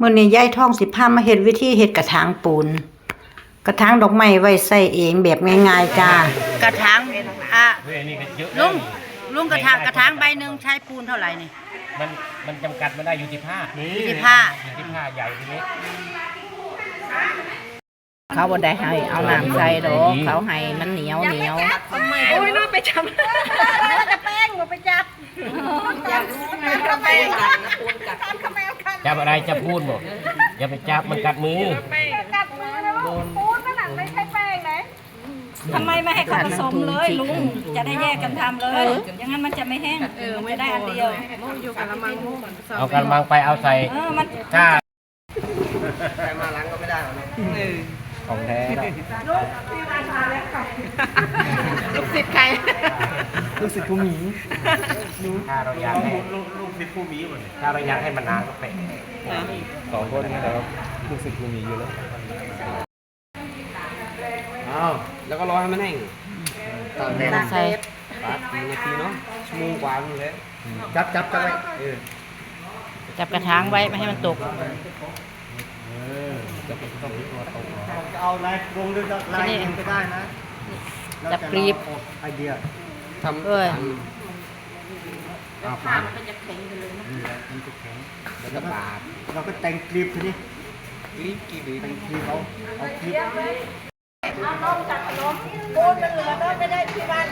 มื้อนี้ยายท่องสิพามาเฮ็ดวิธีเฮ็ดกระถางปูน กระถางดอกไม้ไว้ใส่เองแบบง่าย ๆจ้ากระถางอะเฮ้ยอันนี่ก็เยอะลุงลุงกระถางกระถางใบหนึงใช้ปูนเท่าไหร่นี่ มันมันจำกัดมันได้อยู่ที่ผ้าอยู่ที่ผ้า อยู่ที่ผ้าใหญ่ทีนี้เขาบ่ได้ให้เอาน้ำใส่ดอกเขาให้มันเหนียวเหนียวโอ้ยน่าไปจับจะแป้งมาไปจับอยากรู้ไงว่าแป้งกันนะปูนกัดทำไมเอากัน จับอะไรจับพูดบอกอย่าไปจับมันกัดมือกัดมือแล้วปูนนั่นน่ะไม่ใช่แป้งไหนทำไมไม่ให้เขาผสมเลยลุงจะได้แยกกันทำเลย อย่างนั้นมันจะไม่แห้งมันจะได้อันเดียวเอากระมังไปเอาใส่เออมันถ้ามาล้างก็ไม่ได้หรอกนะของแท้แล้วลูกศิษย์ใคร รู้สึกผู้หมีถ้าเราอยากให้ลูกศิษย์ผู้หมีหมดเลยถ้าเราอยากให้มันนานก็เปะสองคนนี่และครับรู้สึกผู้หมีอยู่แล้วอ้าวแล้วก็รอให้มันแห้งตากแดดใส่ปาดกี่นาทีเนาะชั่วโมงกว่าอยู่แล้วจับจับจับไว้จับกระถางไว้ไม่ให้มันตกจะเป็นต้องตัวตกจะเอาลายลงหรือลายเองก็ได้นะจับกรีบไอเดีย ทำเอ้ยเอาปาดมันจะแข็งไปเลยนะมันจะแข็งแล้วก็ปาดเราก็แต่งกรีบทีนี้กรีบกรีบแต่งกรีบเอาเอากรีบ เอานมจากขนมปูนมันเหลือก็ไม่ได้ที่บ้าน